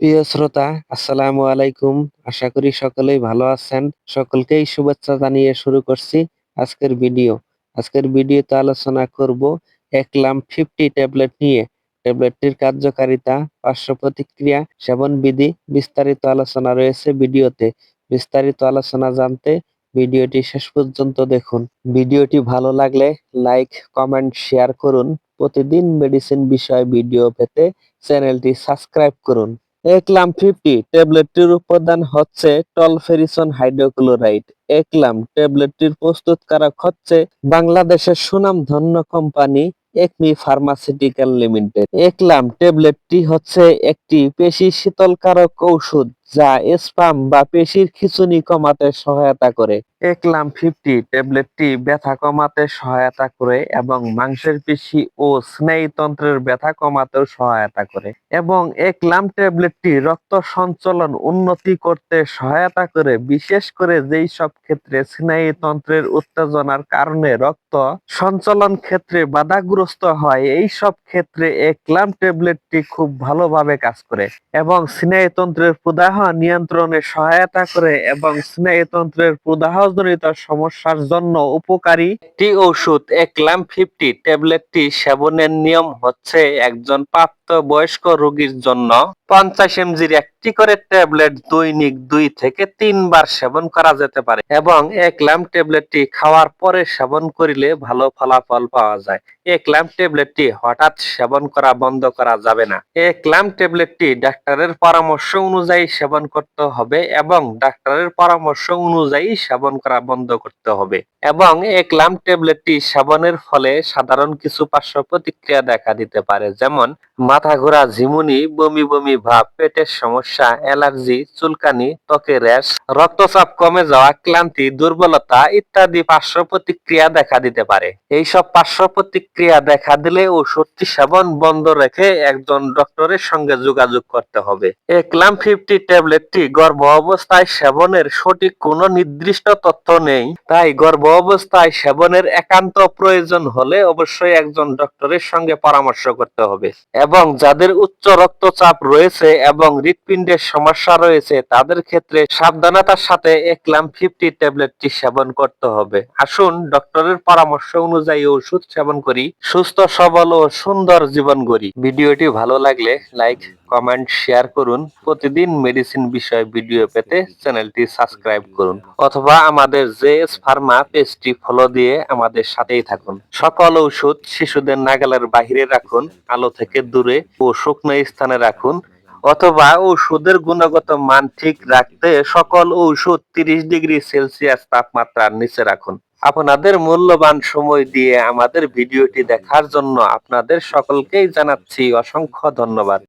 প্রিয় শ্রোতা, আসসালামু আলাইকুম। আশা করি সকলেই ভালো আছেন। সকলকেই শুভেচ্ছা জানিয়ে শুরু করছি আজকের ভিডিও। আজকের ভিডিওতে আলোচনা করব একলাম ফিফটি ট্যাবলেট নিয়ে। ট্যাবলেটটির কার্যকারিতা, পার্শ্ব প্রতিক্রিয়া সেবন বিধি বিস্তারিত আলোচনা রয়েছে ভিডিওতে। বিস্তারিত আলোচনা জানতে ভিডিওটি শেষ পর্যন্ত দেখুন। ভিডিওটি ভালো লাগলে লাইক, কমেন্ট, শেয়ার করুন। প্রতিদিন মেডিসিন বিষয় ভিডিও পেতে চ্যানেলটি সাবস্ক্রাইব করুন। একলাম ফিফটি ট্যাবলেটটির উপাদান হচ্ছে টলফেরিসন হাইড্রোক্লোরাইড। একলাম ট্যাবলেটটির প্রস্তুতকারক হচ্ছে বাংলাদেশের সুনামধন্য কোম্পানি একমি ফার্মাসিউটিক্যাল লিমিটেড। একলাম ট্যাবলেটটি হচ্ছে একটি পেশি শীতলকারক ঔষধ যা স্পাম বা পেশির খিঁচুনি কমাতে সহায়তা করে। একলাম ফিফটি ট্যাবলেটটি ব্যথা কমাতে সহায়তা করে এবং মাংসের পেশি ও স্নায়ুতন্ত্রের ব্যথা কমাতেও সহায়তা করে। এবং একলাম ট্যাবলেটটি রক্ত সঞ্চালন উন্নতি করতে সহায়তা করে, বিশেষ করে যেই সব ক্ষেত্রে স্নায়ুতন্ত্রের উত্তেজনার কারণে রক্ত সঞ্চালন ক্ষেত্রে বাধাগ্রস্ত হয়, এই সব ক্ষেত্রে একলাম ট্যাবলেটটি খুব ভালোভাবে কাজ করে এবং স্নায়ুতন্ত্রের প্রদাহ নিয়ন্ত্রণে সহায়তা করে এবং স্নায়ুতন্ত্রের প্রদাহজনিত সমস্যার জন্য উপকারী টি ওষুধ এক একলাম ফিফটি ট্যাবলেটটি সেবনের নিয়ম হচ্ছে একজন প্রাপ্ত বয়স্ক রোগীর জন্য পঞ্চাশ এমজির একটি করে ট্যাবলেট দৈনিক দুই থেকে তিনবার সেবন করা যেতে পারে এবং একলাম ট্যাবলেটটি খাওয়ার পরে সেবন করিলে ভালো ফলাফল পাওয়া যায়। একলাম ট্যাবলেটটি হঠাৎ সেবন করা বন্ধ করা যাবে না। একলাম ট্যাবলেটটি ডাক্তারের পরামর্শ অনুযায়ী সেবন করতে হবে এবং ডাক্তারের পরামর্শ অনুযায়ী সেবন করা বন্ধ করতে হবে এবং একলাম ট্যাবলেটটি সেবনের ফলে সাধারণ কিছু পার্শ্ব প্রতিক্রিয়া দেখা দিতে পারে, যেমন মাথা ঘোরা ঝিমুনি, বমি বমি ভাব, পেটের সমস্যা, অ্যালার্জি, চুলকানি, ত্বকের র্যাশ, রক্তচাপ কমে যাওয়া, ক্লান্তি, দুর্বলতা ইত্যাদি পার্শ্ব প্রতিক্রিয়া দেখা দিতে পারে। এইসব পার্শ্ব প্রতিক্রিয়া দেখা দিলে ওষুধটি সেবন বন্ধ রেখে একজন ডক্টরের সঙ্গে যোগাযোগ করতে হবে। একলাম ফিফটি ট্যাবলেটটি গর্ভ অবস্থায় সেবনের সঠিক কোনো নির্দিষ্ট তথ্য নেই, তাই গর্ভ অবস্থায় সেবনের একান্ত প্রয়োজন হলে অবশ্যই একজন ডক্টরের সঙ্গে পরামর্শ করতে হবে। এবং যাদের উচ্চ রক্তচাপ রয়েছে এবং হৃৎপিণ্ডের সমস্যা রয়েছে, তাদের ক্ষেত্রে সাবধানতার সাথে একলাম ফিফটি ট্যাবলেটটি সেবন করতে হবে। আসুন ডক্টরের পরামর্শ অনুযায়ী ওষুধ সেবন করি, সুস্থ, সবল ও সুন্দর জীবন গড়ি। ভিডিওটি ভালো লাগলে লাইক, কমেন্ট, শেয়ার করুন। প্রতিদিন মেডিসিন বিষয় ভিডিও পেতে চ্যানেলটি সাবস্ক্রাইব করুন। অথবা আমাদের জেএস ফার্মা পেজটি ফলো দিয়ে আমাদের সাথেই থাকুন। সকল ঔষধ শিশুদের নাগালের বাহিরে রাখুন। আলো থেকে দূরে ও শুকনো স্থানে রাখুন, অথবা ঔষধের গুণগত মান ঠিক রাখতে সকল ঔষধ তিরিশ ডিগ্রি সেলসিয়াস তাপমাত্রার নিচে রাখুন। আপনাদের মূল্যবান সময় দিয়ে আমাদের ভিডিওটি দেখার জন্য আপনাদের সকলকেই জানাচ্ছি অসংখ্য ধন্যবাদ।